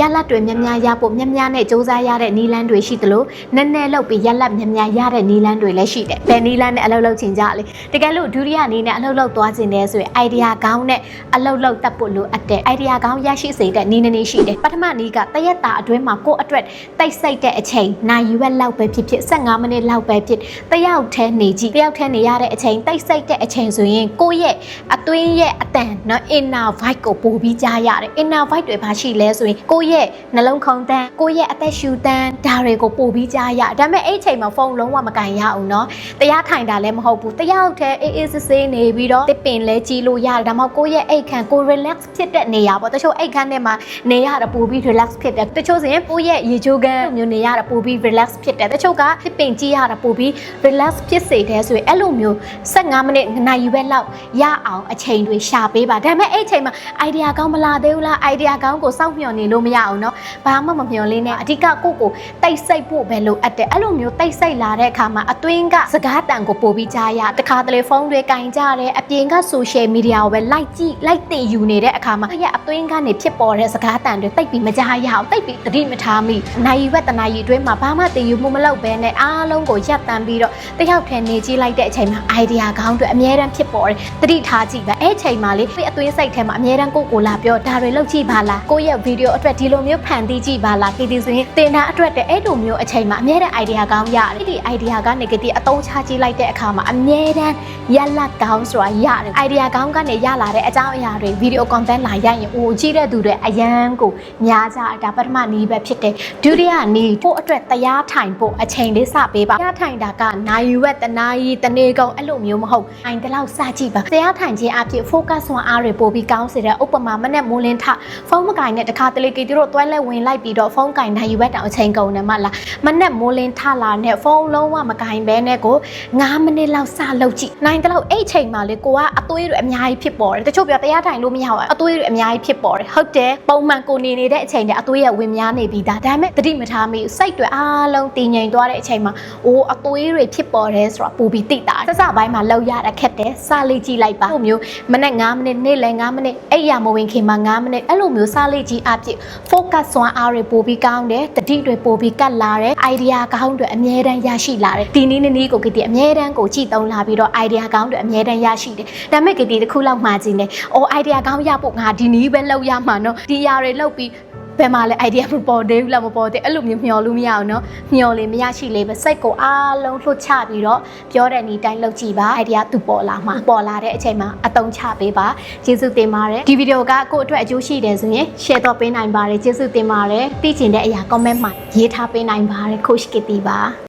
ရလတ်တွေများများရဖို့များများနဲ့စူးစမ်းရတဲ့နီလန်းတွေရှိသလိုနည်းနည်းလောက်ပြီးရလတ်များများရတဲ့နီလန်းတွေလည်းရှိတယ်ဘယ်နီလန်းနဲ့အလုပ်လုပ်ချင်ကြလဲတကယ်လို့ဒုတိယအနေနဲ့အလုပ်လုပ်သွားချင်တယ်ဆိုရင် idea ကောင်းနဲ့အလုပ်လုပ်တတ်ဖို့လိုအပ်တဲ့ idea ကောင်းရရှိစေတဲ့နီးနည်းနည်းရှိတယ်ပထမနီးကတရက်တာအတွင်းမှာကိုယ့်အတွက်တိတ်ဆိတ်တဲ့အချိန်နိုင်ရွက်လောက်ပဲဖြစ်ဖြစ်15မိနစ်လောက်ပဲဖြစ်တယောက်တည်းနေကြည့်တယောက်တည်းနေရတဲ့အချိန်တိတ်ဆိတ်တဲ့အချိန်ဆိုရင်ကိုယ့်ရဲ့အတွင်းရဲ့အတန်နော် inner vibe ကိုပို့ပြီးကြားရတယ် inner vibe တွေဘာရှိလဲဆိုရင်ကိုယ့်ရဲ့နှလုံးခုန်တန်းကိုယ့်ရဲ့အသက်ရှူတန်းဒါတွေကိုပို့ပြီးကြားရဒါပေမဲ့အဲ့အချိန်မှာဖုန်းလုံးဝမကင်ရအောင်နော်တရားထိုင်တာလည်းမဟုတ်ဘူးတယောက်တည်းအေးအေးဆေးဆေးနေပြီးတော့တစ်ပင်လဲကြီးလို့ရတယ်ဒါမှမဟုတ်ကိုယ့်ရဲ့အိတ်ခမ်းကို relax ဖြစ်တဲ့နေရာပေါ့တချို့အိတ်ခမ်းထဲမှာနေရတာပို့ပြီး relax ဖြစ်တယ်တချို့ဆိုရင်ကိုယ့်ရဲ့ရေချိုးခမ်းမျိုးနေရတာပို့ပြီး relax ဖြစ်တယ်တချို့ကတစ်ပင်ကြီးရတာပို့ပြီး relax ဖြစ်စေတယ်ဆိုရင်အဲ့လိုမျိုး15မိနစ်နိုင်ယူပဲလောက်ရအောင်အချိန်တွေရှာပေးပါဒါပေမဲ့အဲ့အချိန်မှာ idea ကောင်းမလာသေးဘူးလား idea ကောင်းကိုစောင့်မျှော်နေလို့မရအောင်เนาะဘာမှမမျှော်လင်းနဲ့အဓိကကိုယ့်ကိုတိတ်ဆိတ်ဖို့ပဲလိုအပ်တယ်အဲ့လိုမျိုးတိတ်ဆိတ်လာတဲ့အခါမှာအတွင်းကစကားတန်ကိုပို့ပြီးကြားရတခါတလေဖုန်းတွေကင်ကြတယ်အပြင်က social media ကိုပဲလိုက်ကြည့်လိုက်တင်ယူနေတဲ့အခါမှာအဲ့ရအတွင်းကနေဖြစ်ပေါ်တဲ့စကားတန်တွေတိတ်ပြီးမကြားရအောင်တိတ်ပြီးသတိမထားမိနိုင်ဝက်တနာရီအတွင်းမှာဘာမှတင်ယူမှုမလုပ်ဘဲနဲ့အားလုံးကိုရပ်တန်းပြီးတော့တယောက်ထဲနေကြည့်လိုက်တဲ့အချိန်မှာ idea ကောင်းတွေအများတန်းဖြစ်ပေါ်တယ်သတိထားကြည့်ပါအဲ့အချိန်မှာလေအတွင်းစိတ်ထဲမှာအများတန်းကိုကိုလာပြောဒါတွေလုပ်ကြည့်ပါလားကိုရဲ့ဗီဒီယိုအတွက် ဒီလိုမျိုးဖန်တီးကြည့်ပါလားဒီဒီဆိုရင်တင်တာအတွက်တဲ့အဲ့လိုမျိုးအချိန်မှာအများတန်း idea ကောင်းရတယ်ဒီ idea က negative အသုံးချကြည့်လိုက်တဲ့အခါမှာအများတန်းရလတ်ကောင်းဆိုတာရတယ် idea ကောင်းကနေရလာတဲ့အကြောင်းအရာတွေဗီဒီယို content လာရရင်အိုကြည့်တဲ့သူတွေအရန်ကိုများကြဒါပထမနည်းပဲဖြစ်တယ်ဒုတိယနည်းကိုအတွက်တရားထိုင်ဖို့အချိန်လေးစပေးပါတရားထိုင်တာကနိုင်ဝက်တနာရီတနေကုန်အဲ့လိုမျိုးမဟုတ်အိုင်တလောက်စကြည့်ပါတရားထိုင်ခြင်းအဖြစ် focus ဆွမ်းအားတွေပို့ပြီးကောင်းစေတဲ့ဥပမာမနဲ့မိုးလင်းထဖုန်းမကင်နဲ့တခါတလေကေတို့တွဲလဲဝင်လိုက်ပြီးတော့ဖုန်းကင်နိုင်ဝက်တောင်အချိန်ကုန်တယ်မလားမနဲ့မိုးလင်းထလာနဲ့ဖုန်းလုံးဝမကင်ဘဲနဲ့ကို9မိနစ်လောက်စလုပ်ကြည့်နိုင်တလောက်အဲ့ချိန်မှာလေကိုကအသွေးတွေအများကြီးဖြစ်ပေါ်တယ်တချို့ပြောတရားထိုင်လို့မရဘူးအသွေးတွေအများကြီးဖြစ်ပေါ်တယ်ဟုတ်တယ်ပုံမှန်ကိုနေနေတဲ့အချိန်တည်းအသွေးရဝင်များနေပြီးသားဒါပေမဲ့တတိမထားမိစိတ်တွေအားလုံးတည်ငြိမ်သွားတဲ့အချိန်မှာအိုးအသွေးတွေဖြစ်ပေါ်တယ်ဆိုတာပူပြီးသိတာဆက်စပိုင်းမှာလောက်ရတာခက်တယ်စလေးကြည့်လိုက်ပါအဲ့လိုမျိုးမနေ့9မိနစ်နေ့လယ်9မိနစ်အဲ့ရမဝင်ခင်မှာ9မိနစ်အဲ့လိုမျိုးစလေးကြည့်အဖြစ် focus စွမ်းအားတွေပိုပြီးကောင်းတယ်တတိတွေပိုပြီးကတ်လာတယ် idea ကောင်းတွေအမြဲတမ်းရရှိလာတယ်ဒီနည်းနည်းကိုကတိအမြဲတမ်းကိုကြည့်သုံးလာပြီးတော့ idea ကောင်းတွေအမြဲတမ်းရရှိတယ်ဒါပေမဲ့ကတိတစ်ခုလောက်မှာကြည့်နေအော် idea ကောင်းရဖို့ငါဒီနည်းပဲလောက်ရမှာနော်ဒီຢာတွေလောက်ပြီး ဘယ်မှာလဲ idea မပေါ်သေးဘူးလားမပေါ်သေးအဲ့လိုမျိုးမျှော်လို့မရအောင်နော်မျှော်လေမရရှိလေပဲစိတ်ကိုအားလုံးလှုပ်ချပြီးတော့ပြောတဲ့နေ့တိုင်းလုပ်ကြည့်ပါ idea သူပေါ်လာမှာပေါ်လာတဲ့အချိန်မှာအသုံးချပေးပါကျေးဇူးတင်ပါတယ်ဒီဗီဒီယိုကကိုယ့်အတွက်အကျိုးရှိတယ်ဆိုရင် share တော့ပေးနိုင်ပါတယ်ကျေးဇူးတင်ပါတယ်သိချင်တဲ့အရာ comment မှာရေးထားပေးနိုင်ပါတယ် coach kitty ပါ